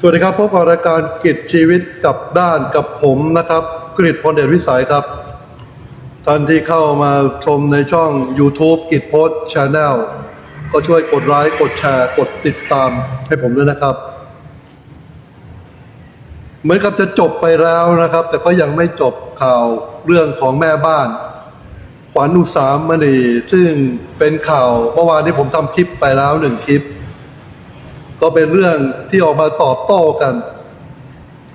สวัสดีครับพบกับรายการกิจชีวิตกับด้านกับผมนะครับกริตพลเดชวิสัยครับ ท่านที่เข้ามาชมในช่อง YouTube กิจโพสชาแนลก็ช่วยกดไลค์กดแชร์ กดติดตามให้ผมด้วยนะครับ เหมือนกับจะจบไปแล้วนะครับ แต่ก็ยังไม่จบข่าวเรื่องของแม่บ้าน ขวัญอุสามณีซึ่งเป็นข่าวเมื่อวานที่ผมทำคลิปไปแล้วหนึ่งคลิป ก็เป็นเรื่องที่ออกมาตอบโต้กัน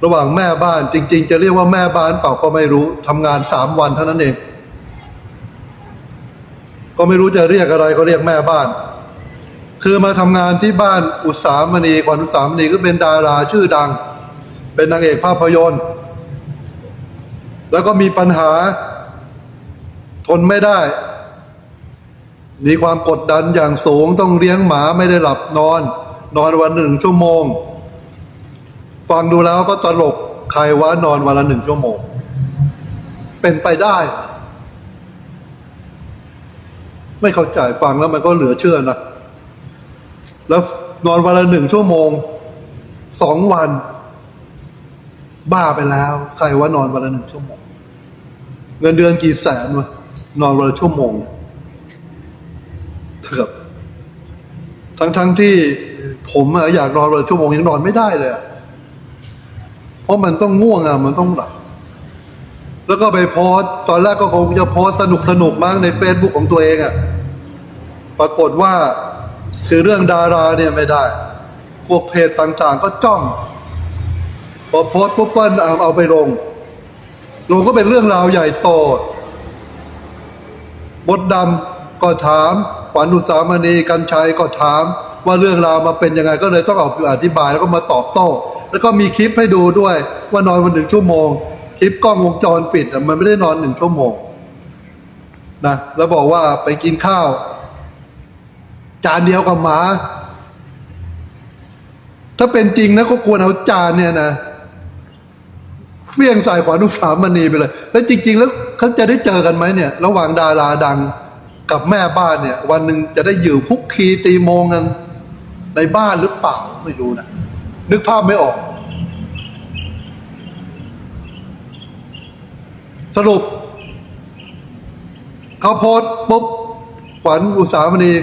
ระหว่างแม่บ้านจริง ๆ จะเรียกว่าแม่บ้านเปล่าก็ไม่รู้ทำงานสามวันเท่านั้นเอง ก็ไม่รู้จะเรียกอะไรก็เรียกแม่บ้าน คือมาทำงานที่บ้านอุตสามณีขวัญอุตสามณีก็เป็นดาราชื่อดัง เป็นนางเอกภาพยนตร์ แล้วก็มีปัญหา ทนไม่ได้มีความกดดันอย่างสูงต้องเลี้ยงหมาไม่ได้หลับนอน นอนวันหนึ่งชั่วโมง ฟังดูแล้วก็ตลกใครว่านอนวันละหนึ่งชั่วโมง เป็นไปได้ ไม่เข้าใจฟังแล้วมันก็เหลือเชื่อนะแล้วนอนวันละหนึ่งชั่วโมงสองวัน บ้าไปแล้ว ใครว่านอนวันละหนึ่งชั่วโมง เงินเดือนกี่แสนวะนอนวันละชั่วโมงเถอะทั้งทั้งที่ ผมอะอยากนอนวันละชั่วโมงยังนอนไม่ได้เลย เพราะมันต้องง่วงอะมันต้องหลับแล้วก็ไปโพสตอนแรกก็คงจะโพสสนุกสนุกมั้งใน Facebook ของตัวเองอะปรากฏว่าคือเรื่องดาราเนี่ยไม่ได้ พวกเพจต่างๆ ก็จ้อง พอโพสปุ๊บก็เอาเอาไปลง ลงก็เป็นเรื่องราวใหญ่โตบทดำก็ถามขวัญอุสามณีกันชัยก็ถาม ว่าเรื่องราวมาเป็นยังไงก็เลยต้องออกอธิบายแล้วก็มาตอบโต้ แล้วก็มีคลิปให้ดูด้วยว่านอนวันหนึ่งชั่วโมง คลิปกล้องวงจรปิดมันไม่ได้นอนหนึ่งชั่วโมงนะแล้วบอกว่าไปกินข้าว จานเดียวกับหมา ถ้าเป็นจริงนะก็ควรเอาจานเนี่ยนะเฟี้ยงใส่ขวานุสามณีไปเลย แล้วจริง ๆ แล้วเขาจะได้เจอกันไหมเนี่ย ระหว่างดาราดังกับแม่บ้านเนี่ย วันหนึ่งจะได้อยู่คุกคีตีโมงกัน ในบ้านหรือเปล่าไม่รู้นะ นึกภาพไม่ออก สรุป เขาโพสต์ปุ๊บขวัญอุสามณี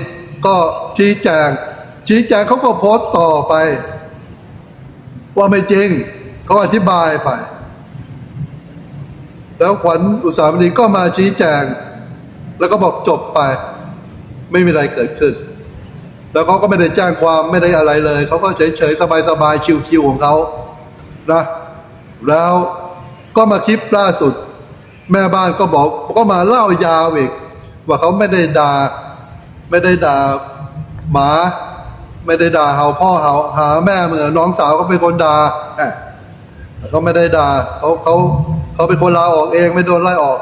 ก็ชี้แจง ชี้แจงเขาก็โพสต์ต่อไป ว่าไม่จริง เขาอธิบายไป แล้วขวัญอุตสามณีก็มาชี้แจง แล้วก็บอกจบไป ไม่มีอะไรเกิดขึ้น แล้วเขาก็ไม่ได้แจ้งความไม่ได้อะไรเลย เขาก็เฉยๆสบายๆชิวๆของเขานะแล้วก็มาคลิปล่าสุด แม่บ้านก็บอกก็มาเล่ายาวอีกว่าเขาไม่ได้ด่าไม่ได้ด่าหมา ไม่ได้ด่าเห่าพ่อเห่าหาแม่เหมือนน้องสาวก็เป็นคนด่าอะเขาไม่ได้ด่าเขาเขาเขาเป็นคนลาออกเองไม่โดนไล่ออก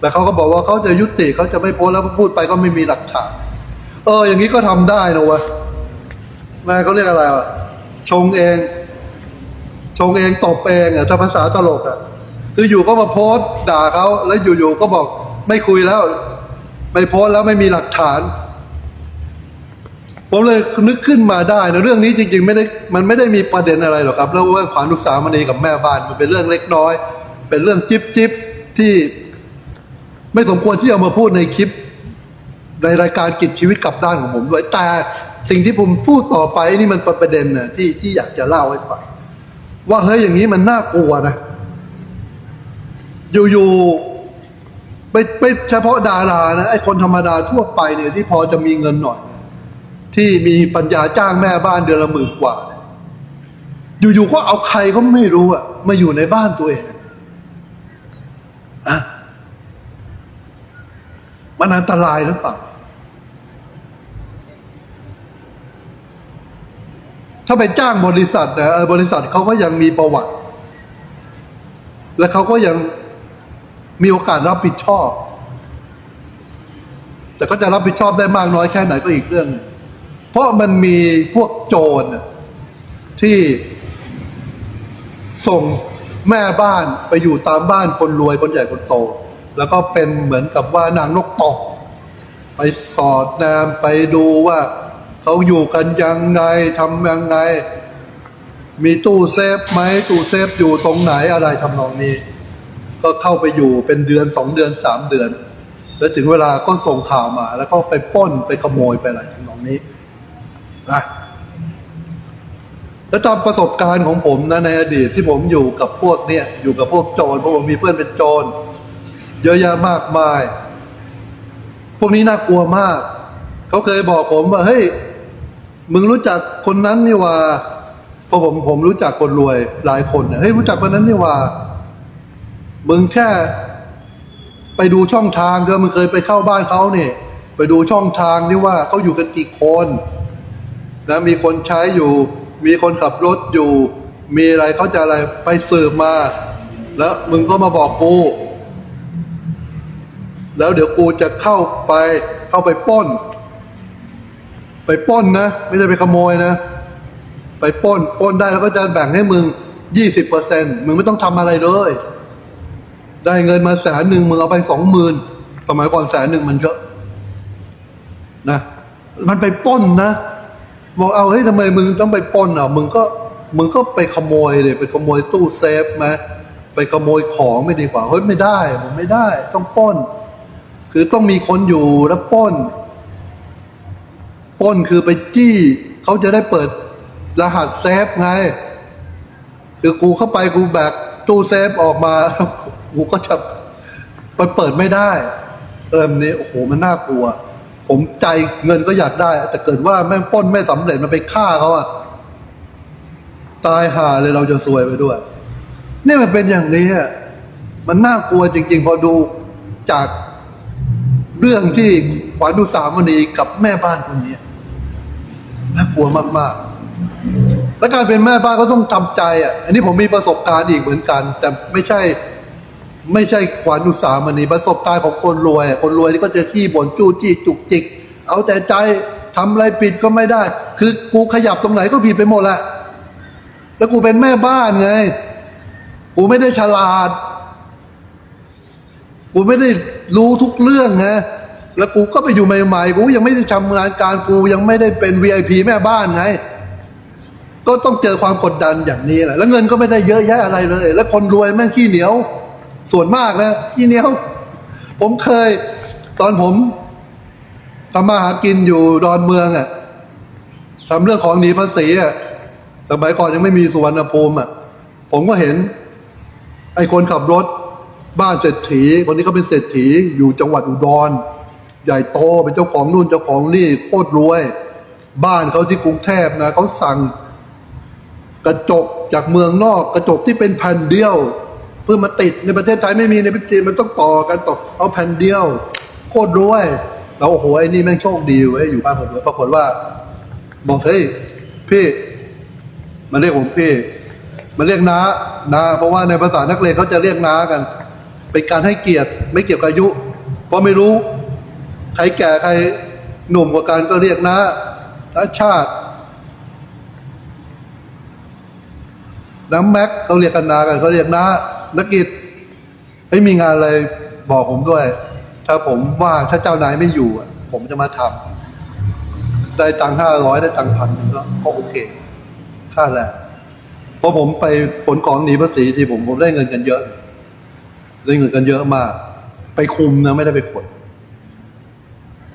แต่เขาก็บอกว่าเขาจะยุติเขาจะไม่โพสแล้วพูดไปก็ไม่มีหลักฐาน เออ อย่างนี้ก็ทำได้นะวะแม่เขาเรียกอะไรวะชงเอง ชงเองตบเองอะถ้าภาษาตลกอะ คืออยู่ก็มาโพสต์ด่าเขาแล้วอยู่ๆก็บอกไม่คุยแล้ว ไม่โพสต์แล้วไม่มีหลักฐาน ผมเลยนึกขึ้นมาได้นะเรื่องนี้จริง ๆ ไม่ได้มันไม่ได้มีประเด็นอะไรหรอกครับแล้วเรื่องขวานลูกสาวมณีกับแม่บ้านมันเป็นเรื่องเล็กน้อย เป็นเรื่องจิ๊บจิ๊บที่ ไม่สมควรที่เอามาพูดในคลิป ในรายการกิจชีวิตกลับด้านของผมด้วยแต่สิ่งที่ผมพูดต่อไปนี่มันเป็นประเด็นนะที่ที่อยากจะเล่าให้ฟังว่าเฮ้ยอย่างนี้มันน่ากลัวนะ อยู่ๆไม่ไม่เฉพาะดารานะไอ้คนธรรมดาทั่วไปเนี่ยที่พอจะมีเงินหน่อย ที่มีปัญญาจ้างแม่บ้านเดือนละหมื่นกว่า อยู่ๆก็เอาใครก็ไม่รู้อะมาอยู่ในบ้านตัวเองอะ มันอันตรายหรือเปล่า ถ้าไปจ้างบริษัทนะบริษัทเขาก็ยังมีประวัติ และเขาก็ยังมีโอกาสรับผิดชอบ แต่ก็จะรับผิดชอบได้มากน้อยแค่ไหนก็อีกเรื่อง เพราะมันมีพวกโจรที่ส่งแม่บ้านไปอยู่ตามบ้านคนรวยคนใหญ่คนโต แล้วก็เป็นเหมือนกับว่านางนกตก ไปสอดแนมไปดูว่าเขาอยู่กันยังไงทำยังไง มีตู้เซฟไหมตู้เซฟอยู่ตรงไหนอะไรทำนองนี้ ก็เข้าไปอยู่เป็นเดือนสองเดือนสามเดือน แล้วถึงเวลาก็ส่งข่าวมา แล้วก็ไปป้นไปขโมยไปอะไรทำนองนี้นะแล้วตามประสบการณ์ของผมนะในอดีตที่ผมอยู่กับพวกเนี่ยอยู่กับพวกโจรเพราะผมมีเพื่อนเป็นโจร เยอะแยะมากมาย พวกนี้น่ากลัวมาก เขาเคยบอกผมว่าเฮ้ยมึงรู้จักคนนั้นนี่ว่าเพราะผมผมรู้จักคนรวยหลายคนเนี่ยเฮ้ยรู้จักคนนั้นนี่ว่า มึงแค่ไปดูช่องทางเธอมึงเคยไปเข้าบ้านเขาเนี่ยไปดูช่องทางที่ว่าเขาอยู่กันกี่คนนะมีคนใช้อยู่ มีคนขับรถอยู่ มีอะไรเขาจะอะไรไปสืบมา แล้วมึงก็มาบอกกู แล้วเดี๋ยวกูจะเข้าไปเข้าไปป้น ไปป้นนะ ไม่ได้ไปขโมยนะ ไปป้นป้นได้แล้วก็จะแบ่งให้มึงยี่สิบเปอร์เซ็นต์มึงไม่ต้องทำอะไรเลย ได้เงินมาแสนหนึ่งมึงเอาไปสองหมื่นสมัยก่อนแสนหนึ่งมันเยอะนะมันไปป้นนะบอกเอาเฮ้ยทำไมมึงต้องไปป้นอะ มึงก็มึงก็ไปขโมยเลยไปขโมยตู้เซฟไหมไปขโมยของไม่ดีกว่าเฮ้ยไม่ได้ผมไม่ได้ ต้องป้น คือต้องมีคนอยู่แล้วป้น ป้นคือไปจี้เขาจะได้เปิดรหัสเซฟไง คือกูเข้าไปกูแบกตู้เซฟออกมา กูก็จะไปเปิดไม่ได้เออแบบนี้โอ้โหมันน่ากลัว ผมใจเงินก็อยากได้ แต่เกิดว่าแม่งป้นไม่สำเร็จมันไปฆ่าเขาอะตายห่าเลยเราจะซวยไปด้วย นี่มันเป็นอย่างนี้มันน่ากลัวจริง ๆ พอดูจาก เรื่องที่ขวานดุสามณีกับแม่บ้านคนนี้น่ากลัวมากๆ และการเป็นแม่บ้านก็ต้องทำใจอะ อันนี้ผมมีประสบการณ์อีกเหมือนกัน แต่ไม่ใช่ไม่ใช่ขวานอุสามณีประสบการณ์ของคนรวย คนรวยที่ก็จะขี้บ่นจู้จี้จุกจิก เอาแต่ใจทำอะไรผิดก็ไม่ได้ คือกูขยับตรงไหนก็ผิดไปหมดแหละแล้วกูเป็นแม่บ้านไง กูไม่ได้ฉลาด กูไม่ได้ รู้ทุกเรื่องไงแล้วกูก็ไปอยู่ใหม่ๆกูยังไม่ได้ทำงานการกูยังไม่ได้เป็น VIP แม่บ้านไงก็ต้องเจอความกดดันอย่างนี้แหละ แล้วเงินก็ไม่ได้เยอะแยะอะไรเลย แล้วคนรวยแม่งขี้เหนียว ส่วนมากนะขี้เหนียว ผมเคย ตอนผมทำมาหากินอยู่ดอนเมืองอะ่ะทำเรื่องของหนีภาษีอะ่ะสมัยก่อนยังไม่มีสุวรรณภูมิอะ่ะ ผมก็เห็น ไอ้คนขับรถ บ้านเศรษฐีคนนี้เขาเป็นเศรษฐีอยู่จังหวัดอุดร ใหญ่โตเป็นเจ้าของนู่นเจ้าของนี่โคตรรวย บ้านเขาที่กรุงเทพนะเขาสั่งกระจกจากเมืองนอกกระจกที่เป็นแผ่นเดียว เพื่อมาติดในประเทศไทยไม่มีในประเทศมันต้องต่อกันต่อเอาแผ่นเดียว โคตรรวยเราโอ้โหไอ้นี่แม่งโชคดีเว้ยอยู่บ้านผมรวยปรากฏว่า บอกเฮ้ยพี่มาเรียกผมพี่มาเรียกน้านาเพราะว่าในภาษานักเรียนเขาจะเรียกน้ากัน เป็นการให้เกียรติไม่เกี่ยวกับอายุ เพราะไม่รู้ ใครแก่ใครหนุ่มกว่ากันก็เรียกน้าน้าชาติน้ำแม็กเขาเรียกกันนากันเขาเรียกนานักกิจไม่มีงานอะไรบอกผมด้วย ถ้าผมว่าถ้าเจ้านายไม่อยู่ ผมจะมาทำได้ตังค์ห้าร้อยได้ตังค์พันก็ก็โอเคค่าแรงเพราะผมไปขนของหนีภาษีที่ผมผมได้เงินกันเยอะ ได้เงินกันเยอะมาก ไปคุมนะไม่ได้ไปขน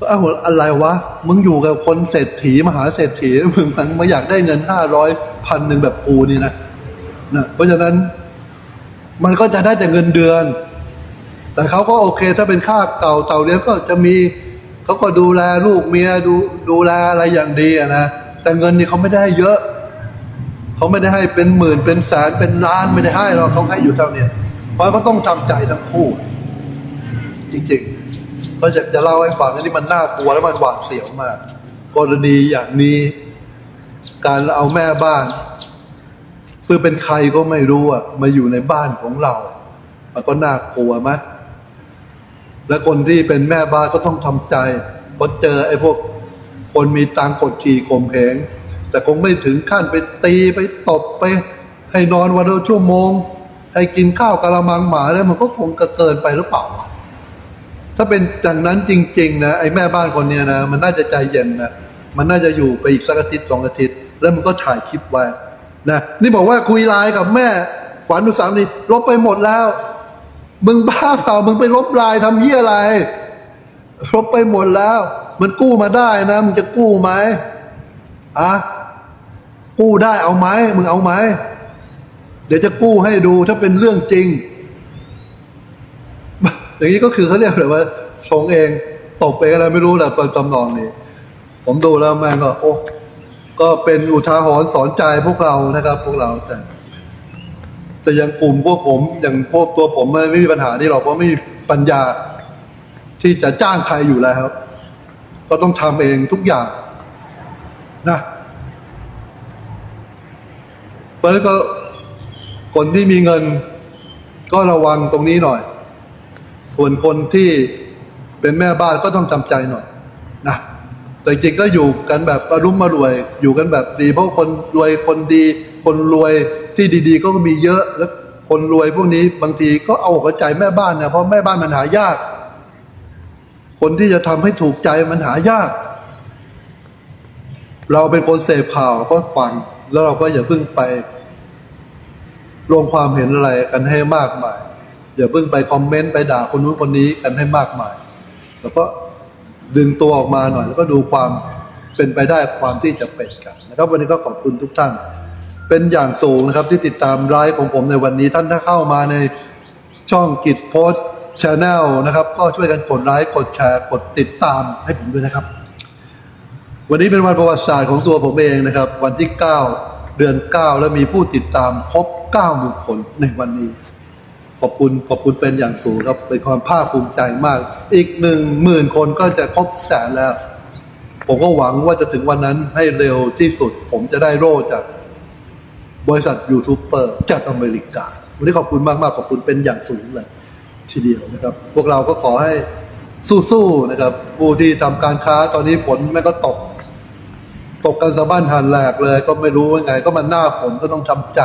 อ้าวอะไรวะ มึงอยู่กับคนเศรษฐีมหาเศรษฐีมึงมันมาอยากได้เงินห้าร้อยพันหนึ่งแบบกูนี่นะนะเพราะฉะนั้น มันก็จะได้แต่เงินเดือน แต่เขาก็โอเค ถ้าเป็นค่าเก่าเต่าเลี้ยงก็จะมีเขาก็ดูแลลูกเมียดูดูแลอะไรอย่างดีนะแต่เงินนี่เขาไม่ได้เยอะ เขาไม่ได้ให้เป็นหมื่นเป็นแสนเป็นล้านไม่ได้ให้หรอกเขาให้อยู่เท่านี้ เพราะก็ต้องทำใจทั้งคู่ จริงๆก็จะจะเล่าให้ฟังอันนี้มันน่ากลัวแล้วมันหวาดเสียวมาก กรณีอย่างนี้ การเอาแม่บ้านซึ่งเป็นใครก็ไม่รู้อะมาอยู่ในบ้านของเรา มันก็น่ากลัวไหมและคนที่เป็นแม่บ้านก็ต้องทำใจพราะเจอไอ้พวกคนมีตังค์กดขี่ข่มเหงแต่คงไม่ถึงขั้นไปตีไปตบไป ให้นอนวันละชั่วโมง ให้กินข้าวกะละมังหมาแล้วมันก็คงจะเกินไปหรือเปล่า ถ้าเป็นอย่างนั้นจริง ๆ นะไอ้แม่บ้านคนเนี้ยนะ มันน่าจะใจเย็นนะมันน่าจะอยู่ไปอีกสักอาทิตย์สองอาทิตย์ แล้วมันก็ถ่ายคลิปไว้นะนี่บอกว่าคุยไลน์กับแม่ขวัญอุสามนี่ลบไปหมดแล้ว มึงบ้าเปล่ามึงไปลบไลน์ทำเยี่ยอะไรลบไปหมดแล้ว มันกู้มาได้นะมึงจะกู้ไหมอะกู้ได้เอาไหมมึงเอาไหม เดี๋ยวจะกู้ให้ดูถ้าเป็นเรื่องจริง อย่างนี้ก็คือเขาเรียกเลยว่าชงเองตกไปอะไรไม่รู้แหละเป็นตำนองนี้ผมดูแล้วแม่งก็ โอ้ก็เป็นอุทาหรณ์สอนใจพวกเรานะครับ พวกเราแต่แต่ยังกลุ่มพวกผมอย่างพวกตัวผมไม่มีปัญหาที่หรอกเพราะไม่มีปัญญาที่จะจ้างใครอยู่แล้วครับก็ต้องทำเองทุกอย่างนะเพราะฉะนั้นก็ คนที่มีเงินก็ระวังตรงนี้หน่อย ส่วนคนที่เป็นแม่บ้านก็ต้องจำใจหน่อยนะแต่จริงก็อยู่กันแบบอรุ่มมารวย อยู่กันแบบดี เพราะคนรวยคนดี คนรวยที่ดีๆ ก็มีเยอะแล้วคนรวยพวกนี้บางทีก็เอาอกเอาใจแม่บ้านนะเพราะแม่บ้านมันหายาก คนที่จะทำให้ถูกใจมันหายาก เราเป็นคนเสพข่าวก็ฟัง แล้วเราก็อย่าเพิ่งไป ลงความเห็นอะไรกันให้มากมายอย่าเพิ่งไปคอมเมนต์ไปด่าคนนู้นคนนี้กันให้มากมาย แล้วก็ดึงตัวออกมาหน่อย แล้วก็ดูความเป็นไปได้ความที่จะเป็นกันนะครับวันนี้ก็ขอบคุณทุกท่าน เป็นอย่างสูงนะครับที่ติดตามไลฟ์ของผมในวันนี้ท่านถ้าเข้ามาในช่องกิจโพสชาแนลนะครับ ก็ช่วยกันกดไลค์กดแชร์กดติดตามให้ผมด้วยนะครับ วันนี้เป็นวันประวัติศาสตร์ของตัวผมเองนะครับ วันที่ 9 เดือน 9 แล้วมีผู้ติดตามครบ 9หมื่นคนในวันนี้ ขอบคุณขอบคุณเป็นอย่างสูงครับเป็นความภาคภูมิใจมาก อีกหนึ่งหมื่นคนก็จะครบแสนแล้ว ผมก็หวังว่าจะถึงวันนั้นให้เร็วที่สุด ผมจะได้โล่จากบริษัทยูทูบเบอร์จากอเมริกาวันนี้ขอบคุณมากๆขอบคุณเป็นอย่างสูงเลยทีเดียวนะครับ พวกเราก็ขอให้สู้ๆนะครับ ผู้ที่ทำการค้าตอนนี้ฝนแม่ก็ตก ตกกันสะบ้านหันแหลกเลย ก็ไม่รู้ว่าไง ก็มันหน้าฝนก็ต้องทำใจ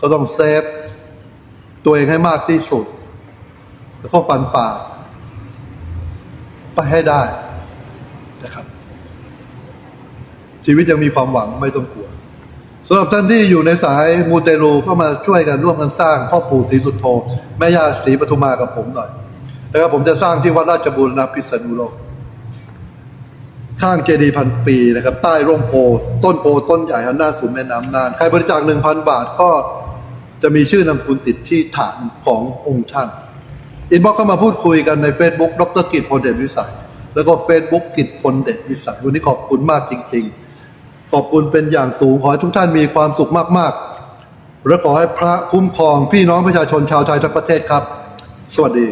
ก็ต้องเซฟตัวเองให้มากที่สุด แล้วก็ฟันฝ่าไปให้ได้นะครับ ชีวิตยังมีความหวังไม่ต้องกลัวสำหรับท่านที่อยู่ในสายมูเตลูก็มาช่วยกันร่วมกันสร้างพ่อปู่ศรีสุโธแม่ย่าศรีปทุมมากับผมหน่อยนะครับผมจะสร้างที่วัดราชบูรณะพิษณุโลกข้างเจดีย์พันปีนะครับ ใต้ร่มโพต้นโพต้นใหญ่หันหน้าสู่แม่น้ำน่าน ใครบริจาคหนึ่งพันบาทก็ จะมีชื่อนามสกุลติดที่ฐานขององค์ท่านอินบ็อกเข้ามาพูดคุยกันใน Facebook ดรกิจพลเดชวิสัย แล้วก็ Facebook กิจพลเดชวิสัย วันนี้ขอบคุณมากจริง ๆ ขอบคุณเป็นอย่างสูง ขอให้ทุกท่านมีความสุขมากๆ และขอให้พระคุ้มครองพี่น้องประชาชนชาวไทยทั้งประเทศครับ สวัสดี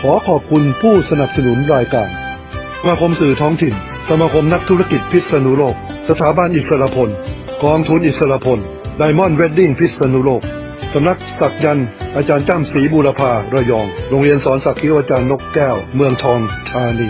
ขอขอบคุณผู้สนับสนุนรายการสมาคมสื่อท้องถิ่น สมาคมนักธุรกิจพิษณุโลก สถาบันอิสรพล กองทุนอิสระพลไดมอนด์เวดดิ้งพิษณุโลก สำนักศักยันต์อาจารย์จ้ำศรีบูรพาระยอง โรงเรียนสอนสักคิวอาจารย์นกแก้ว เมืองทองธานี